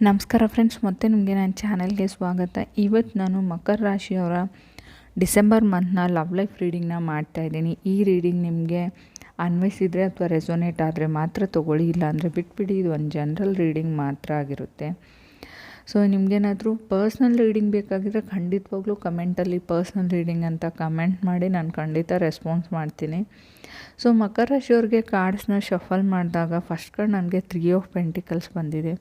ನಮಸ್ಕಾರ ಫ್ರೆಂಡ್ಸ್ ಮತ್ತೆ ನಿಮಗೆ ನನ್ನ ಚಾನಲ್ಗೆ ಸ್ವಾಗತ. ಇವತ್ತು ನಾನು ಮಕರ ರಾಶಿಯವರ ಡಿಸೆಂಬರ್ ಮಂತ್ನ ಲವ್ ಲೈಫ್ ರೀಡಿಂಗ್ನ ಮಾಡ್ತಾಯಿದ್ದೀನಿ ಈ ರೀಡಿಂಗ್ ನಿಮಗೆ ಅನ್ವಯಿಸಿದರೆ ಅಥವಾ ರೆಸೊನೇಟ್ ಆದರೆ ಮಾತ್ರ ತೊಗೊಳ್ಳಿ ಇಲ್ಲ ಅಂದರೆ ಬಿಟ್ಬಿಡಿ. ಇದು ಒಂದು ಜನರಲ್ ರೀಡಿಂಗ್ ಮಾತ್ರ ಆಗಿರುತ್ತೆ. ಸೊ ನಿಮಗೇನಾದರೂ ಪರ್ಸ್ನಲ್ ರೀಡಿಂಗ್ ಬೇಕಾಗಿದ್ದರೆ ಖಂಡಿತವಾಗ್ಲೂ ಕಮೆಂಟಲ್ಲಿ ಪರ್ಸ್ನಲ್ ರೀಡಿಂಗ್ ಅಂತ ಕಮೆಂಟ್ ಮಾಡಿ ನಾನು ಖಂಡಿತ ರೆಸ್ಪಾನ್ಸ್ ಮಾಡ್ತೀನಿ. ಸೊ ಮಕರ ರಾಶಿಯವ್ರಿಗೆ ಕಾರ್ಡ್ಸ್ನ ಶಫಲ್ ಮಾಡಿದಾಗ ಫಸ್ಟ್ ಕಾರ್ಡ್ ನನಗೆ ತ್ರೀ ಆಫ್ ಪೆಂಟಿಕಲ್ಸ್ ಬಂದಿದೆ.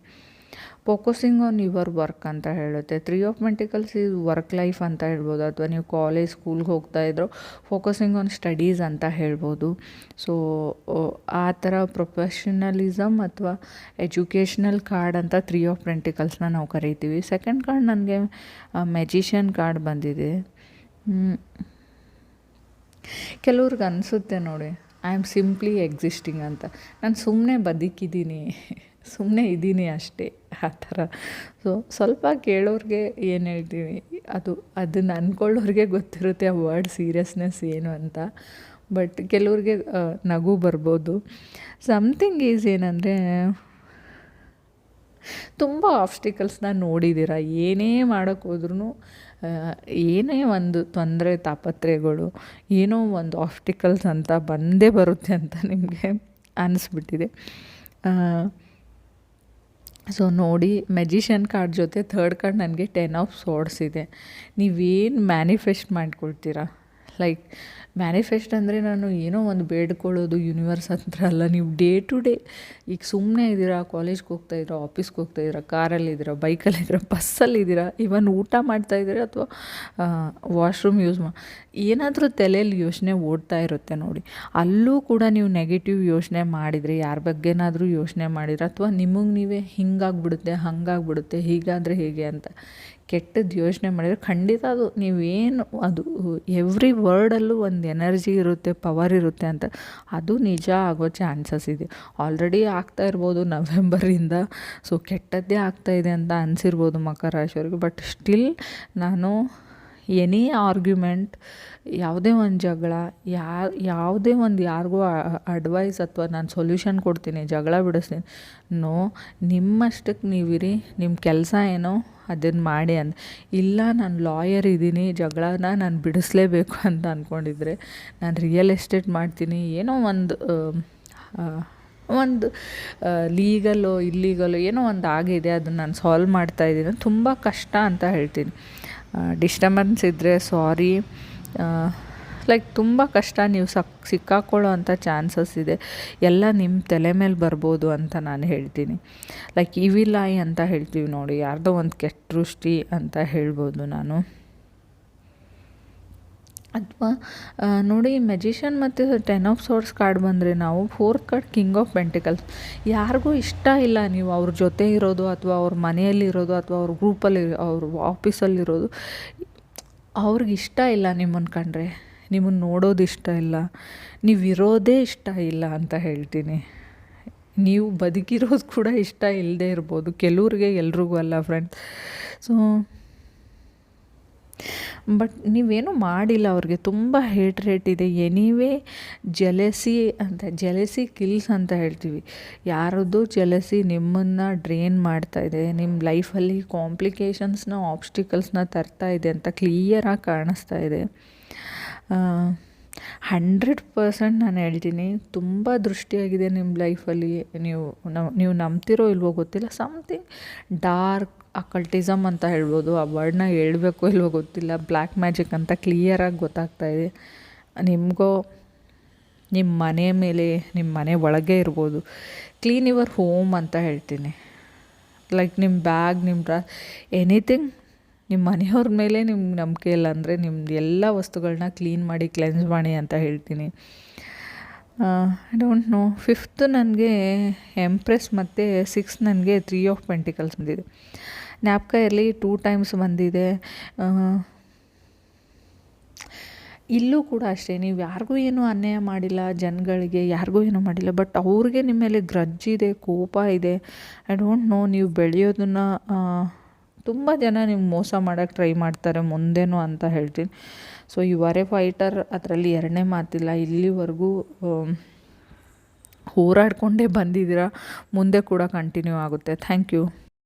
ಫೋಕಸಿಂಗ್ ಆನ್ ಯುವರ್ ವರ್ಕ್ ಅಂತ ಹೇಳುತ್ತೆ. Three of pentacles is work life ಅಂತ ಹೇಳ್ಬೋದು. ಅಥವಾ ನೀವು ಕಾಲೇಜ್ ಸ್ಕೂಲ್ಗೆ ಹೋಗ್ತಾ ಇದ್ರು ಫೋಕಸಿಂಗ್ ಆನ್ ಸ್ಟಡೀಸ್ ಅಂತ ಹೇಳ್ಬೋದು. ಸೊ ಆ ಥರ ಪ್ರೊಫೆಷನಲಿಸಮ್ ಅಥವಾ ಎಜುಕೇಷ್ನಲ್ ಕಾರ್ಡ್ ಅಂತ ತ್ರೀ ಆಫ್ ಮೆಂಟಿಕಲ್ಸ್ನ ನಾವು ಕರಿತೀವಿ. ಸೆಕೆಂಡ್ ಕಾರ್ಡ್ ನನಗೆ ಮೆಜಿಷಿಯನ್ ಕಾರ್ಡ್ ಬಂದಿದೆ. ಕೆಲವ್ರಿಗೆ ಅನಿಸುತ್ತೆ ನೋಡಿ ಐ ಆಮ್ ಸಿಂಪ್ಲಿ ಎಕ್ಸಿಸ್ಟಿಂಗ್ ಅಂತ. ನಾನು ಸುಮ್ಮನೆ ಬದುಕಿದ್ದೀನಿ. ಸುಮ್ಮನೆ ಇದ್ದೀನಿ ಅಷ್ಟೇ, ಆ ಥರ. ಸೊ ಸ್ವಲ್ಪ ಕೇಳೋರಿಗೆ ಏನು ಹೇಳ್ತೀವಿ, ಅದು ಅದನ್ನು ಅಂದ್ಕೊಳ್ಳೋರಿಗೆ ಗೊತ್ತಿರುತ್ತೆ ಆ ವರ್ಡ್ ಸೀರಿಯಸ್ನೆಸ್ ಏನು ಅಂತ. ಬಟ್ ಕೆಲವ್ರಿಗೆ ನಗು ಬರ್ಬೋದು. ಸಮ್ಥಿಂಗ್ ಈಸ್ ಏನಂದರೆ, ತುಂಬ ಆಬ್ಸ್ಟಿಕಲ್ಸ್ನ ನೋಡಿದ್ದೀರ ಏನೇ ಮಾಡೋಕ್ಕೆ ಹೋದ್ರೂ ಏನೇ ಒಂದು ತೊಂದರೆ, ತಾಪತ್ರೆಗಳು, ಏನೋ ಒಂದು ಆಬ್ಸ್ಟಿಕಲ್ಸ್ ಅಂತ ಬಂದೇ ಬರುತ್ತೆ ಅಂತ ನಿಮಗೆ ಅನಿಸ್ಬಿಟ್ಟಿದೆ. ಸೊ ನೋಡಿ ಮೆಜಿಷಿಯನ್ ಕಾರ್ಡ್ ಜೊತೆ ಥರ್ಡ್ ಕಾರ್ಡ್ ನನಗೆ ಟೆನ್ ಆಫ್ ಸೋಡ್ಸ್ ಇದೆ. ನೀವೇನು ಮ್ಯಾನಿಫೆಸ್ಟ್ ಮಾಡ್ಕೊಳ್ತೀರಾ? ಲೈಕ್ ಮ್ಯಾನಿಫೆಸ್ಟ್ ಅಂದರೆ ನಾನು ಏನೋ ಒಂದು ಬೇಡ್ಕೊಳ್ಳೋದು ಯೂನಿವರ್ಸ್ ಹತ್ರ ಅಲ್ಲ. ನೀವು ಡೇ ಟು ಡೇ ಈಗ ಸುಮ್ಮನೆ ಇದ್ದೀರಾ ಕಾಲೇಜ್ಗೆ ಹೋಗ್ತಾ ಇದ್ದೀರಾ ಆಫೀಸ್ಗೆ ಹೋಗ್ತಾ ಇದ್ದೀರಾ ಕಾರಲ್ಲಿದ್ದೀರಾ ಬೈಕಲ್ಲಿದ್ದೀರಾ ಬಸ್ಸಲ್ಲಿದ್ದೀರಾ ಇವನ್ ಊಟ ಮಾಡ್ತಾ ಇದ್ದೀರಾ ಅಥವಾ ವಾಶ್ರೂಮ್ ಯೂಸ್ ಮಾ, ಏನಾದರೂ ತಲೆಯಲ್ಲಿ ಯೋಚನೆ ಓಡ್ತಾ ಇರುತ್ತೆ ನೋಡಿ. ಅಲ್ಲೂ ಕೂಡ ನೀವು ನೆಗೆಟಿವ್ ಯೋಚನೆ ಮಾಡಿದರೆ, ಯಾರ ಬಗ್ಗೆನಾದರೂ ಯೋಚನೆ ಮಾಡಿದ್ರೆ, ಅಥವಾ ನಿಮಗೆ ನೀವೇ ಹಿಂಗಾಗ್ಬಿಡುತ್ತೆ, ಹಂಗಾಗ್ಬಿಡುತ್ತೆ, ಹೀಗಾದರೆ ಹೇಗೆ ಅಂತ. ಕೆಟ್ಟದ್ದು ಯೋಚನೆ ಮಾಡಿದರೆ ಖಂಡಿತ ಅದು ನೀವೇನು ಅದು ಎವ್ರಿ ವರ್ಡಲ್ಲೂ ಒಂದು ಎನರ್ಜಿ ಇರುತ್ತೆ ಪವರ್ ಇರುತ್ತೆ ಅಂತ ಅದು ನಿಜ ಆಗೋ ಚಾನ್ಸಸ್ ಇದೆ. ಆಲ್ರೆಡಿ ಆಗ್ತಾ ಇರ್ಬೋದು ನವೆಂಬರಿಂದ ಸೊ ಕೆಟ್ಟದ್ದೇ ಆಗ್ತಾ ಇದೆ ಅಂತ ಅನಿಸಿರ್ಬೋದು ಮಕರ ರಾಶಿಯವ್ರಿಗೆ ಬಟ್ ಸ್ಟಿಲ್ ನಾನು ಎನಿ ಆರ್ಗ್ಯುಮೆಂಟ್, ಯಾವುದೇ ಒಂದು ಜಗಳ, ಯಾ, ಯಾವುದೇ ಒಂದು ಯಾರಿಗೂ ಅಡ್ವೈಸ್ ಅಥವಾ ನಾನು ಸೊಲ್ಯೂಷನ್ ಕೊಡ್ತೀನಿ, ಜಗಳ ಬಿಡಿಸ್ತೀನಿ. ನೋ, ನಿಮ್ಮಷ್ಟಕ್ಕೆ ನೀವಿರಿ, ನಿಮ್ಮ ಕೆಲಸ ಏನೋ ಅದನ್ನು ಮಾಡಿ ಅಂದ. ಇಲ್ಲ, ನಾನು ಲಾಯರ್ ಇದ್ದೀನಿ, ಜಗಳನ ನಾನು ಬಿಡಿಸ್ಲೇಬೇಕು ಅಂತ ಅಂದ್ಕೊಂಡಿದ್ರೆ ನಾನು ರಿಯಲ್ ಎಸ್ಟೇಟ್ ಮಾಡ್ತೀನಿ. ಏನೋ ಒಂದು ಒಂದು ಲೀಗಲ್ಲೋ ಇಲ್ಲೀಗಲ್ಲೋ ಏನೋ ಒಂದು ಆಗಿದೆ, ಅದನ್ನು ನಾನು ಸಾಲ್ವ್ ಮಾಡ್ತಾ ಇದ್ದೀನಿ. ತುಂಬ ಕಷ್ಟ ಅಂತ ಹೇಳ್ತೀನಿ. ಡಿಸ್ಟರ್ಬೆನ್ಸ್ ಇದ್ದರೆ ಸಾರಿ ಲೈಕ್ ತುಂಬ ಕಷ್ಟ ನೀವು ಸಕ್ ಸಿಕ್ಕಾಕೊಳ್ಳೋ ಅಂಥ ಚಾನ್ಸಸ್ ಇದೆ. ಎಲ್ಲ ನಿಮ್ಮ ತಲೆ ಮೇಲೆ ಬರ್ಬೋದು ಅಂತ ನಾನು ಹೇಳ್ತೀನಿ. ಲೈಕ್ ಇವಿಲಾಯಿ ಅಂತ ಹೇಳ್ತೀವಿ ನೋಡಿ, ಯಾರ್ದೋ ಒಂದು ಕೆಟ್ಟ ದೃಷ್ಟಿ ಅಂತ ಹೇಳ್ಬೋದು ನಾನು. ಅಥವಾ ನೋಡಿ ಮೆಜಿಷಿಯನ್ ಮತ್ತು ಟೆನ್ ಆಫ್ ಸೋರ್ಸ್ ಕಾರ್ಡ್ ಬಂದರೆ ನಾವು fourth card king of pentacles ಯಾರಿಗೂ ಇಷ್ಟ ಇಲ್ಲ ನೀವು ಅವ್ರ ಜೊತೆ ಇರೋದು ಅಥವಾ ಅವ್ರ ಮನೆಯಲ್ಲಿರೋದು ಅಥವಾ ಅವ್ರ ಗ್ರೂಪಲ್ಲಿ ಅವ್ರ ಆಫೀಸಲ್ಲಿರೋದು ಅವ್ರಿಗೆ ಇಷ್ಟ ಇಲ್ಲ ನಿಮ್ಮನ್ನು ಕಂಡ್ರೆ. ನಿಮ್ಮನ್ನು ನೋಡೋದು ಇಷ್ಟ ಇಲ್ಲ. ನೀವು ಇರೋದೇ ಇಷ್ಟ ಇಲ್ಲ ಅಂತ ಹೇಳ್ತೀನಿ. ನೀವು ಬದುಕಿರೋದು ಕೂಡ ಇಷ್ಟ ಇಲ್ಲದೆ ಇರ್ಬೋದು. ಕೆಲವ್ರಿಗೆ ಎಲ್ರಿಗೂ ಅಲ್ಲ ಫ್ರೆಂಡ್ಸ್ ಸೊ ಬಟ್ ನೀವೇನು ಮಾಡಿಲ್ಲ ಅವ್ರಿಗೆ. ತುಂಬ ಹೇಟ್ ರೇಟ್ ಇದೆ. ಎನಿವೇ ಜೆಲಸಿ ಅಂತ ಜೆಲಸಿ ಕಿಲ್ಸ್ ಅಂತ ಹೇಳ್ತೀವಿ. ಯಾರದ್ದು ಜಲಸಿ ನಿಮ್ಮನ್ನು ಡ್ರೈನ್ ಮಾಡ್ತಾ ಇದೆ. ನಿಮ್ಮ ಲೈಫಲ್ಲಿ ಕಾಂಪ್ಲಿಕೇಶನ್ಸ್ನ ಆಬ್ಸ್ಟಿಕಲ್ಸ್ನ ತರ್ತಾ ಇದೆ ಅಂತ ಕ್ಲಿಯರಾಗಿ ಕಾಣಿಸ್ತಾ ಇದೆ. ಹಂಡ್ರೆಡ್ ಪರ್ಸೆಂಟ್ ನಾನು ಹೇಳ್ತೀನಿ. ತುಂಬ ದೃಷ್ಟಿಯಾಗಿದೆ ನಿಮ್ಮ ಲೈಫಲ್ಲಿ ನೀವು ನೀವು ನಂಬ್ತಿರೋ ಇಲ್ವೋ ಗೊತ್ತಿಲ್ಲ. ಸಮ್ಥಿಂಗ್ ಡಾರ್ಕ್ ಅಕಲ್ಟಿಸಮ್ ಅಂತ ಹೇಳ್ಬೋದು, ಆ ವರ್ಡ್ನ ಹೇಳಬೇಕು ಇಲ್ವೋ ಗೊತ್ತಿಲ್ಲ. ಬ್ಲ್ಯಾಕ್ ಮ್ಯಾಜಿಕ್ ಅಂತ ಕ್ಲಿಯರಾಗಿ ಗೊತ್ತಾಗ್ತಾ ಇದೆ. ನಿಮಗೋ ನಿಮ್ಮ ಮನೆ ಮೇಲೆ ನಿಮ್ಮ ಮನೆ ಒಳಗೆ ಇರ್ಬೋದು. ಕ್ಲೀನ್ ಯುವರ್ ಹೋಮ್ ಅಂತ ಹೇಳ್ತೀನಿ. ಲೈಕ್ ನಿಮ್ಮ ಬ್ಯಾಗ್ ನಿಮ್ಮ ಡ್ರಾ ಎನಿಥಿಂಗ್ ನಿಮ್ಮ ಮನೆಯವ್ರ ಮೇಲೆ ನಿಮ್ಮ ನಂಬಿಕೆ ಇಲ್ಲ ಅಂದರೆ ನಿಮ್ದು ಎಲ್ಲ ವಸ್ತುಗಳನ್ನ ಕ್ಲೀನ್ ಮಾಡಿ ಕ್ಲೆನ್ಸ್ ಮಾಡಿ ಅಂತ ಹೇಳ್ತೀನಿ. ಐ ಡೋಂಟ್ ನೋ ಫಿಫ್ತ್ ನನಗೆ ಎಂಪ್ರೆಸ್ ಮತ್ತು ಸಿಕ್ಸ್ ನನಗೆ ತ್ರೀ ಆಫ್ ಪೆಂಟಿಕಲ್ಸ್ ಬಂದಿದೆ. ಜ್ಞಾಪಕ ಇರಲಿ ಟೂ ಟೈಮ್ಸ್ ಬಂದಿದೆ. ಇಲ್ಲೂ ಕೂಡ ಅಷ್ಟೇ, ನೀವು ಯಾರಿಗೂ ಏನೂ ಅನ್ಯಾಯ ಮಾಡಿಲ್ಲ, ಜನಗಳಿಗೆ ಯಾರಿಗೂ ಏನೂ ಮಾಡಿಲ್ಲ ಬಟ್ ಅವ್ರಿಗೆ ನಿಮ್ಮ ಮೇಲೆ ಗ್ರಜ್ಜಿದೆ ಕೋಪ ಇದೆ. ಐ ಡೋಂಟ್ ನೋ ನೀವು ಬೆಳೆಯೋದನ್ನು ತುಂಬ ಜನ ನಿಮ್ಗೆ ಮೋಸ ಮಾಡೋಕ್ಕೆ ಟ್ರೈ ಮಾಡ್ತಾರೆ, ಮುಂದೇನು ಅಂತ ಹೇಳ್ತೀನಿ. ಸೊ ಎ ಫೈಟರ್ ಅದರಲ್ಲಿ ಎರಡನೇ ಮಾತಿಲ್ಲ, ಇಲ್ಲಿವರೆಗೂ ಹೋರಾಡಿಕೊಂಡೇ ಬಂದಿದ್ದೀರಾ, ಮುಂದೆ ಕೂಡ ಕಂಟಿನ್ಯೂ ಆಗುತ್ತೆ. Thank you